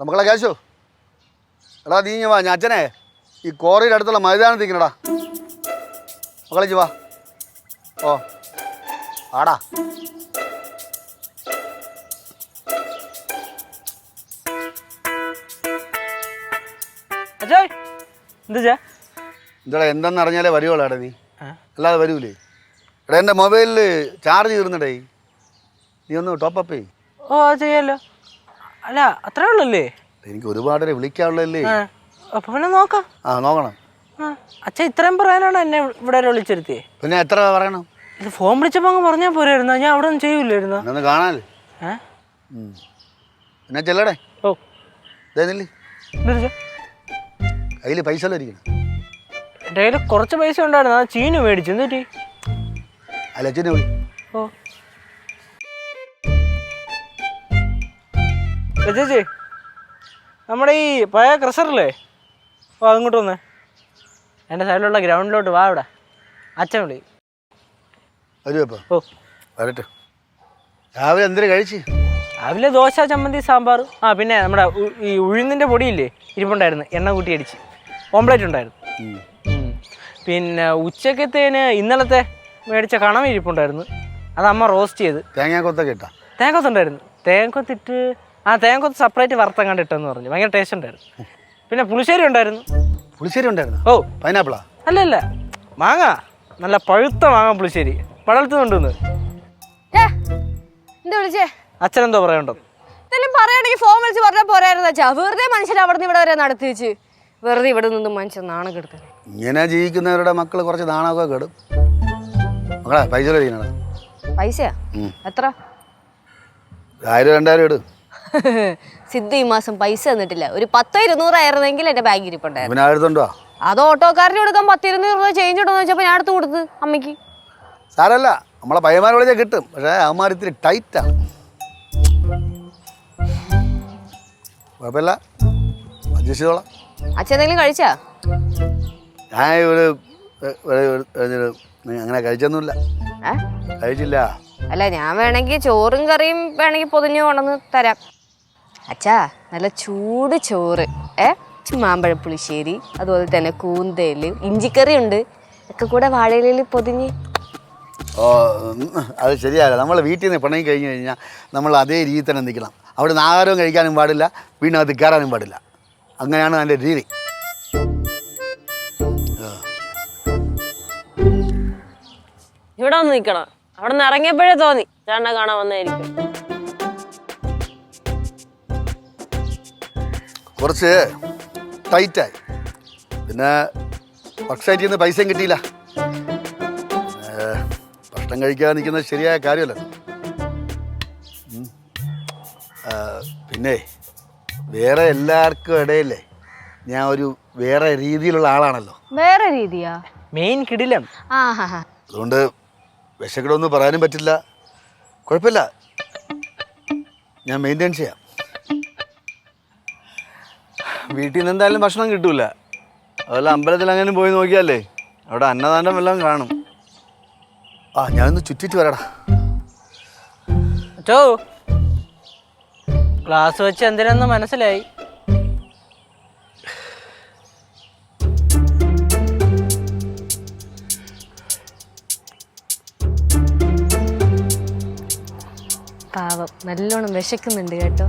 നമുക്കുള്ള ക്യാഷോ എടാ നീ വാ. ഞാൻ അച്ഛനെ ഈ കോറിയുടെ അടുത്തുള്ള മൈതാനത്ത് നിൽക്കണടാ മക്കളെ ജീവാ വാ. ഓ. ആടാ. എന്താ എന്താടാ എന്താന്ന് അറിഞ്ഞാലേ വരുവുള്ളാടാ നീ. അല്ലാതെ വരൂലേ. എടാ എന്റെ മൊബൈലിൽ ചാർജ് തീർന്നിടേ. നീ ഒന്ന് ടോപ്പ് അപ്പ് ചെയ്യ്. ഓ ചെയ്യാലോ. അല്ല അത്രേ ഉള്ളല്ലേ? എനിക്ക് ഒരുപാട് വിളിക്കാനുള്ളല്ലേ അപ്പൊ പിന്നെ നോക്കാം. ആ നോക്കണം. അച്ഛൻ ഇത്രയും പറയാനാണ് എന്നെ ഇവിടെ വരെ വിളിച്ചിരുത്തിയേ? പിന്നെ എത്ര പറയണം? ഇത് ഫോൺ വിളിച്ചപ്പോ അങ്ങ് പറഞ്ഞാൽ പോരായിരുന്നു. ഞാൻ അവിടെ ഒന്നും ചെയ്യൂലായിരുന്നു എന്നെ ഒന്ന് കാണാല്ലേ. പിന്നെ ചെല്ലടേ. ഓ? കയ്യിൽ പൈസ ഇരിക്കണം. എന്റെ കയ്യിൽ കുറച്ച് പൈസ ഉണ്ടായിരുന്നു. ആ ചീന് മേടിച്ചു എന്നിട്ട് അല്ല അച്ഛനെ വിളി. ഓ. ചേച്ചി നമ്മുടെ ഈ പഴയ ക്രഷറില്ലേ? ഓ അങ്ങോട്ട് വന്നേ. എന്റെ സൈഡിലുള്ള ഗ്രൗണ്ടിലോട്ട് വാ ഇവിടെ. അച്ഛൻ വിളി. ഓ. വരട്ടെ. രാവിലെ എന്തിനു കഴിച്ച്? രാവിലെ ദോശ ചമ്മന്തി സാമ്പാർ. ആ പിന്നെ നമ്മുടെ ഉ- ഈ ഉഴുന്നിന്റെ പൊടിയില്ലേ? ഇരിപ്പുണ്ടായിരുന്നു. എണ്ണ കൂട്ടി അടിച്ച്. ഓംപ്ലേറ്റ് ഉണ്ടായിരുന്നു. ഉം. പിന്നെ ഉച്ചക്കത്തേന് ഇന്നലത്തെ മേടിച്ച കണം ഇരിപ്പുണ്ടായിരുന്നു. അത് അമ്മ റോസ്റ്റ് ചെയ്ത്. തേങ്ങാക്കൊത്തൊക്കെ ഇട്ടാ? തേങ്ങക്കൊത്തുണ്ടായിരുന്നു. തേങ്ങക്കൊത്തിട്ട് ആ തേങ്ങക്കൊത്ത് സെപ്പറേറ്റ് വറുത്തം ഇട്ടെന്ന് പറഞ്ഞു. ഭയങ്കര ടേസ്റ്റ് ഉണ്ടായിരുന്നു. പിന്നെ പുളിശ്ശേരി ഉണ്ടായിരുന്നു. പുളിശ്ശേരി ഉണ്ടായിരുന്നു? ഓ. പൈനാപ്പിളാ? അല്ല അല്ല മാങ്ങ. നല്ല പഴുത്ത മാങ്ങ പുളിശ്ശേരി. പടലത്ത് കൊണ്ടുവന്ന്. അച്ഛനെന്തോ പറയണ്ടോ എന്തെങ്കിലും പറയണെങ്കിൽ ഫോൺ വിളിച്ച് പറഞ്ഞാൽ പോരായിരുന്നു അച്ഛാ? വെറുതെ മനുഷ്യൻ അവിടെ നിന്ന് ഇവിടെ വരെ നടത്തി വെച്ച്. വെറുതെ ഇവിടെ നിന്ന് മനുഷ്യൻ നാണം കെടുത്തത്. ഇങ്ങനെ ജീവിക്കുന്നവരുടെ മക്കൾ കുറച്ച് നാണമൊക്കെ കെടും. പൈസ പൈസയാ? എത്ര? ആയിരം രണ്ടായിരം ഇട്. സിദ്ധു ഈ മാസം പൈസ തന്നിട്ടില്ല. ഒരു പത്തോ ഇരുന്നൂറായിരുന്നെങ്കിൽ എന്റെ ബാങ്കിൽ ഇരിപ്പുണ്ടായിരുന്നു. അത് ഓട്ടോക്കാരന് കൊടുക്കാൻ പത്തിരുന്നൂറ് രൂപ ചേഞ്ച് ഇടുമെന്ന് വെച്ചപ്പോ ഞാൻ അടുത്ത് കൊടുത്ത് അമ്മയ്ക്ക്. സാരല്ല നമ്മളെ പയ്യന്മാർ വിളിച്ചാൽ കിട്ടും. പക്ഷേ അവന്മാർ ഇത്തിരി ടൈറ്റാണ് കുഴപ്പമില്ല. അച്ഛൻ എന്തെങ്കിലും കഴിച്ചാ? ഞാൻ ഒരു അങ്ങനെ കഴിച്ചൊന്നുമില്ല. കഴിച്ചില്ല. അല്ല ഞാൻ വേണമെങ്കിൽ ചോറും കറിയും വേണമെങ്കിൽ പൊതിഞ്ഞു കൊണ്ടുവന്ന് തരാം. അച്ഛാ നല്ല ചൂട് ചോറ്. ഏ? മാമ്പഴ പുളിശ്ശേരി അതുപോലെ തന്നെ കൂന്തേൽ ഇഞ്ചിക്കറി ഉണ്ട്. ഒക്കെ കൂടെ വാഴയിലയിൽ പൊതിഞ്ഞ്. ഓ അത് ശരിയല്ല നമ്മൾ വീട്ടിൽ നിന്ന് പിണങ്ങി കഴിഞ്ഞ് കഴിഞ്ഞാൽ നമ്മൾ അതേ രീതി തന്നെ നിൽക്കണം. അവിടെ നിന്ന് ആഹാരവും കഴിക്കാനും പാടില്ല വീടിനകത്ത് കയറാനും പാടില്ല. അങ്ങനെയാണ് അതിന്റെ രീതി. ഇവിടെ വന്ന് നിൽക്കണം. അവിടെ നിന്ന് ഇറങ്ങിയപ്പോഴേ തോന്നി. ചേട്ടനെ കാണാൻ വന്നായിരിക്കും കുറച്ച് ടൈറ്റായി. പിന്നെ ഭക്ഷണത്തിൽ നിന്ന് പൈസയും കിട്ടിയില്ല. ഭക്ഷണം കഴിക്കാതെ നിൽക്കുന്നത് ശരിയായ കാര്യമല്ല പിന്നെ വേറെ എല്ലാവർക്കും ഇടയില്ലേ? ഞാൻ ഒരു വേറെ രീതിയിലുള്ള ആളാണല്ലോ. വേറെ രീതിയാ? മെയിൻ കിടിലം. അതുകൊണ്ട് വിശക്കിടൊന്നും പറയാനും പറ്റില്ല. കുഴപ്പമില്ല. ഞാൻ മെയിന്റെയിൻ ചെയ്യാം. വീട്ടിൽ നിന്ന് എന്തായാലും ഭക്ഷണം കിട്ടൂല. അതുപോലെ അമ്പലത്തിൽ അങ്ങനെ പോയി നോക്കിയാലേ അവിടെ അന്നദാനം എല്ലാം കാണും. ആ ഞാനൊന്ന് ചുറ്റിട്ട് വരടാ. ചോ. ക്ലാസ് വെച്ച് എന്തിനെന്ന് മനസ്സിലായി. പാവം നല്ലോണം വിശക്കുന്നുണ്ട് കേട്ടോ.